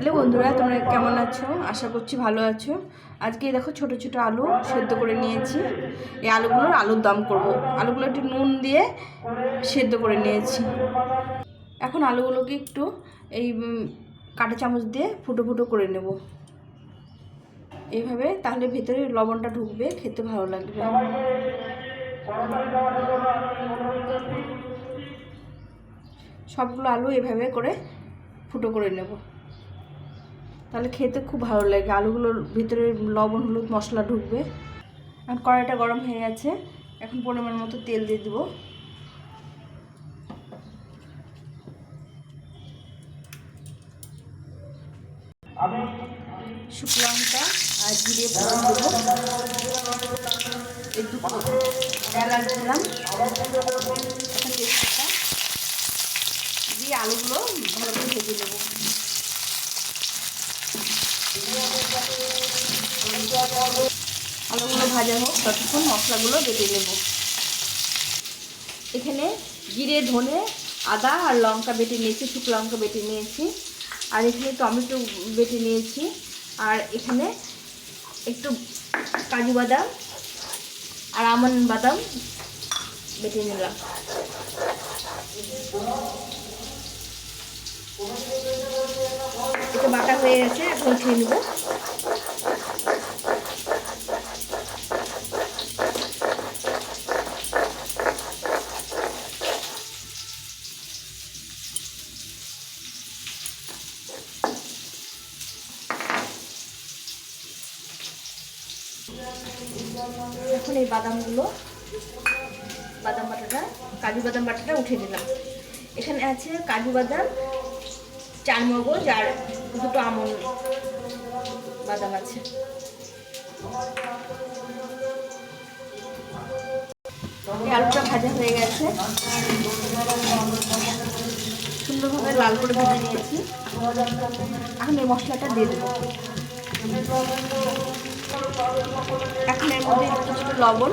Hello বন্ধুরা, তোমরা কেমন আছো? আশা করছি ভালো আছো। আজকে দেখো ছোট ছোট আলু সেদ্ধ করে নিয়েছি। এই আলুগুলোর আলুর দম করব। আলুগুলো একটু নুন দিয়ে সেদ্ধ করে নিয়েছি। এখন আলুগুলোকে একটু এই কাঁটা চামচ দিয়ে ফুটো ফুটো করে নেব। এইভাবে তাহলে ভেতরে লবণটা ঢুকবে, খেতে ভালো লাগবে। সবগুলো আলু এভাবে করে ফুটো করে নেব। তাহলে খেতে খুব ভালো লাগে। আলুগুলোর ভিতরে লবণ, হলুদ, মশলা ঢুকবে। আর কড়াইটা গরম হয়ে গেছে। এখন পরিমাণ মতো তেল দিয়ে দেবো। শুকনো আর জিরে দেবো। একটু এলাচ দিলাম। দিয়ে আলুগুলো ভালো করে ভেজে নেব। আলুগুলো ভাজা হোক, ততক্ষণ মশলাগুলো বেটে নেব। এখানে জিরে, ধনে, আদা আর লঙ্কা বেটে নিয়েছি, শুকনো লঙ্কা বেটে নিয়েছি। আর এখানে টমেটো বেটে নিয়েছি। আর এখানে একটু কাজু বাদাম আর আমন বাদাম বেটে নিলাম। বাটা হয়ে গেছে, এখন খেয়ে নেব। এখন এই বাদামগুলো, বাদাম বাটাটা, কাজু বাদাম বাটাটা উঠে দিলাম এখানে আছে কাজু বাদাম চার মগজ আর দুটো আমন বাদাম আছে। আলুটা ভাজা হয়ে গেছে। সুন্দরভাবে লাল করে ভেজে নিয়েছি। এখন এই মশলাটা দিয়ে দেবো। এখন এর মধ্যে একটু ছোটো লবণ।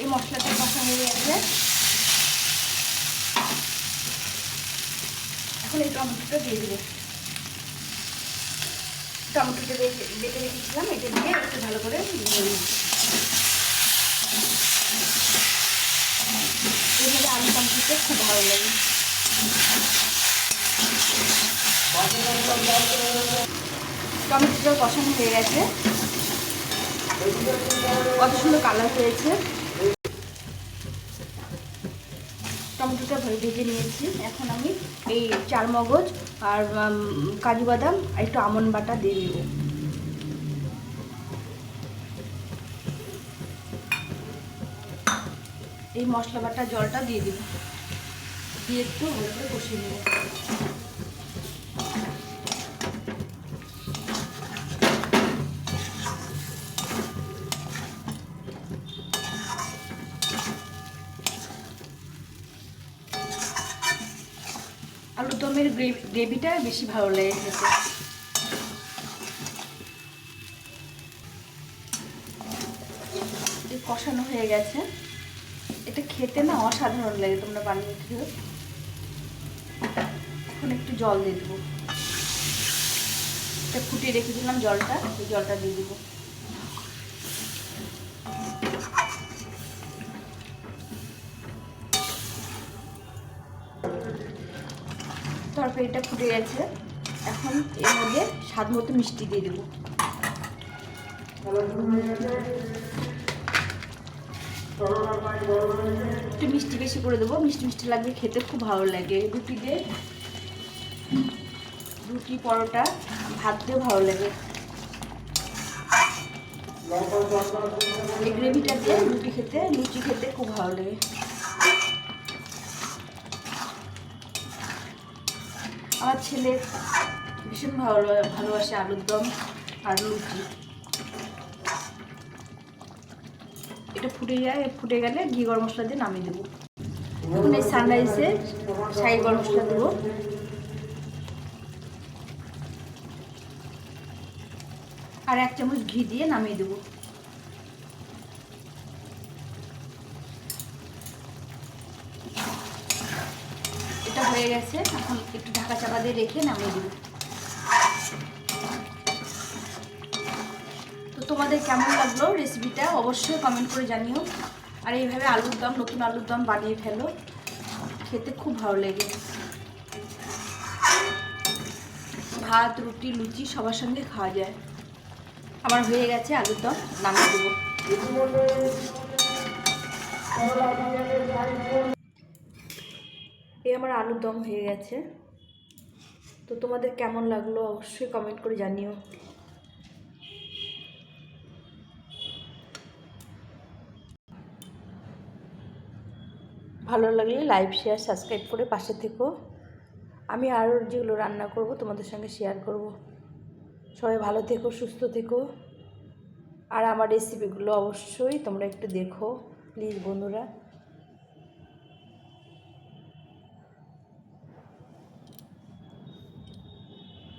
এই মশলাটা কষা হয়ে গেছে এখন এই টমেটোটা দিয়ে দেবো। টমেটোটা বেটে রেখেছিলাম, এটা দিয়ে একটু ভালো করে এইভাবে আলু টমেটোটা খুব ভালো লাগে। টমেটোটা কষানো হয়ে গেছে। কত সুন্দর কালার হয়েছে। টমেটোটা ভেজে নিয়েছি। এখন আমি এই চার মগজ আর কাজু বাদাম আর একটু আমন বাটা দিয়ে দেবো। এই মশলা বাটা জলটা দিয়ে দিব। দিয়ে একটু ভালো করে কষিয়ে নেব। দমের গ্রেভিটা বেশি ভালো লাগে খেতে। কষানো হয়ে গেছে। এটা খেতে না অসাধারণ লাগে তোমরা বানিয়ে খেয়ে এখন একটু জল দিয়ে দেবো। এটা ফুটিয়ে রেখেছিলাম জলটা, এই জলটা দিয়ে দেবো। তরকারিটা ফুটে গেছে। এখন এর মধ্যে স্বাদ মতো মিষ্টি দিয়ে দেবো। একটু মিষ্টি বেশি করে দেবো। মিষ্টি মিষ্টি লাগবে, খেতে খুব ভালো লাগে। রুটি দিয়ে রুটি, পরোটা, ভাত দিয়ে ভালো লাগে। এই গ্রেভিটা দিয়ে রুটি খেতে, লুচি খেতে খুব ভালো লাগে। আমার ছেলে ভীষণ ভালো, ভালোবাসে আলুর দম আর লুচি এটা ফুটে যায়, ফুটে গেলে ঘি গরম মশলা দিয়ে নামিয়ে দেবো। এখন এই সানরাইসে শাহি গরম মশলা দেবো। আর এক চামচ ঘি দিয়ে নামিয়ে দেবো এটা হয়ে গেছে, এখন একটু ঢাকা চাপা দিয়ে রেখে নামিয়ে দেবো। তো তোমাদের কেমন লাগল রেসিপিটা অবশ্যই কমেন্ট করে জানিও। আর এইভাবে আলুর দম, নতুন আলুর দম বানিয়ে ফেলো। খেতে খুব ভালো লাগে। ভাত, রুটি, লুচি সবার সঙ্গে খাওয়া যায়। আমার হয়ে গেছে আলুর দম, নামিয়ে দেবো। এই আমার আলুর দম হয়ে গেছে। তো তোমাদের কেমন লাগল অবশ্যই কমেন্ট করে জানিও। ভালো লাগলে লাইভ শেয়ার সাবস্ক্রাইব করে পাশে থেকো। আমি আরও যেগুলো রান্না করব তোমাদের সঙ্গে শেয়ার করব। সবাই ভালো থেকো, সুস্থ থেকো। আর আমার রেসিপিগুলো অবশ্যই তোমরা একটু দেখো প্লিজ বন্ধুরা।